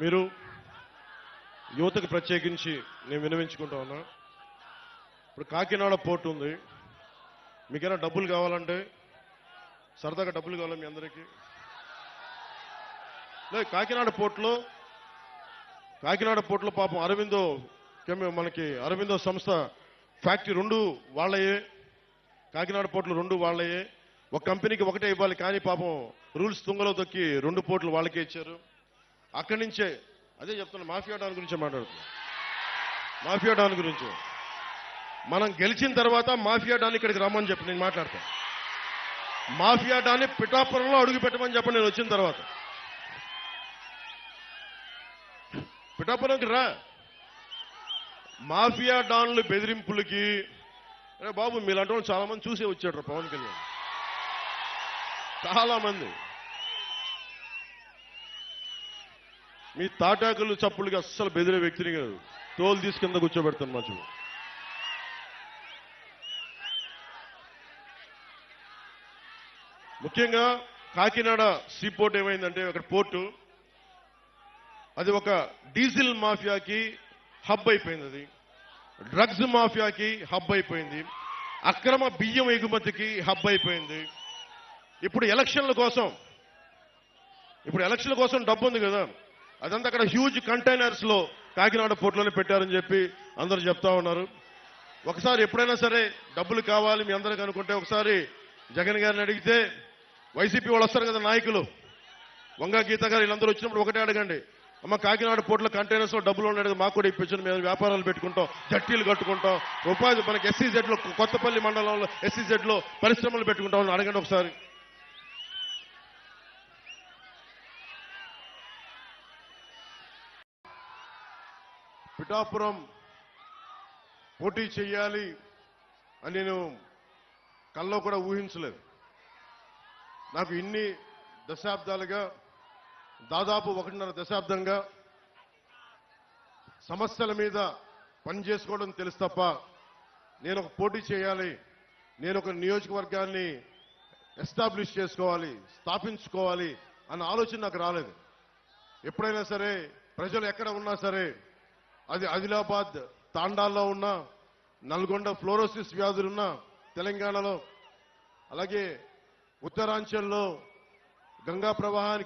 మీరు యువతకు ప్రత్యేకించి నేను వినవించుకుంటా ఉన్నా. ఇప్పుడు కాకినాడ పోర్ట్ ఉంది. మీకైనా డబ్బులు కావాలంటే సరదాగా డబ్బులు కావాలి మీ అందరికీ. లేదు కాకినాడ పోర్టులో కాకినాడ పోర్టులో పాపం అరవిందో మనకి అరవిందో సంస్థ ఫ్యాక్టరీ రెండు వాళ్ళయే. కాకినాడ పోర్టులు రెండు వాళ్ళయే. ఒక కంపెనీకి ఒకటే ఇవ్వాలి కానీ పాపం రూల్స్ తుంగలో తొక్కి రెండు పోర్ట్లు వాళ్ళకే ఇచ్చారు. అక్కడి నుంచే. అదే చెప్తున్నా మాఫియా డాన్ గురించి మాట్లాడుతున్నా. మాఫియా డాన్ గురించి. మనం గెలిచిన తర్వాత మాఫియా డాన్ ఇక్కడికి రమ్మని చెప్పి నేను మాట్లాడతా. మాఫియా డాన్ని పిఠాపురంలో అడుగు పెట్టమని చెప్పి నేను వచ్చిన తర్వాత. పిఠాపురంకి రా. మాఫియా డాన్లు బెదిరింపులకి బాబు మీలాంటి వాళ్ళు చాలా మంది చూసే వచ్చాడు పవన్ కళ్యాణ్. చాలా మంది మీ తాటాకులు చప్పులకి అస్సలు బెదిరే వ్యక్తిని కాదు. తోలు తీసి కింద కూర్చోబెడతాను మధ్య ముఖ్యంగా కాకినాడ సీ పోర్ట్ ఏమైందంటే అక్కడ పోర్టు. అది ఒక డీజిల్ మాఫియాకి హబ్ అయిపోయింది అది. డ్రగ్స్ మాఫియాకి హబ్ అయిపోయింది. అక్రమ బియ్యం ఎగుమతికి హబ్ అయిపోయింది. ఇప్పుడు ఎలక్షన్ల కోసం ఇప్పుడు ఎలక్షన్ల కోసం డబ్బు ఉంది కదా. అదంతా అక్కడ హ్యూజ్ కంటైనర్స్లో కాకినాడ పోర్టులోనే పెట్టారని చెప్పి అందరూ చెప్తా ఉన్నారు. ఒకసారి ఎప్పుడైనా సరే డబ్బులు కావాలి మీ అందరికి అనుకుంటే ఒకసారి జగన్ గారిని అడిగితే వైసీపీ వాళ్ళు వస్తారు కదా నాయకులు. వంగ గీత గారు వీళ్ళందరూ వచ్చినప్పుడు ఒకటే అడగండి. అమ్మ కాకినాడ పోర్టులో కంటైనర్స్లో డబ్బులు ఉండేది మాకు కూడా ఇప్పించండి మేము వ్యాపారాలు పెట్టుకుంటాం జట్టీలు కట్టుకుంటాం ఉపాధి మనకి ఎస్సీజెడ్లో కొత్తపల్లి మండలంలో ఎస్సీజెడ్లో పరిశ్రమలు పెట్టుకుంటాం అడగండి ఒకసారి. పిఠాపురం పోటీ చేయాలి అని నేను కల్లో కూడా ఊహించలేదు. నాకు ఇన్ని దశాబ్దాలుగా దాదాపు ఒకటిన్నర దశాబ్దంగా సమస్యల మీద పని చేసుకోవడం తెలుసు తప్ప నేను ఒక పోటీ చేయాలి నేను ఒక నియోజకవర్గాన్ని ఎస్టాబ్లిష్ చేసుకోవాలి స్థాపించుకోవాలి అన్న ఆలోచన నాకు రాలేదు. ఎప్పుడైనా సరే ప్రజలు ఎక్కడ ఉన్నా సరే అది ఆదిలాబాద్ తాండాల్లో ఉన్న నల్గొండ ఫ్లోరోసిస్ వ్యాధులున్న తెలంగాణలో అలాగే ఉత్తరాంచల్లో గంగా ప్రవాహానికి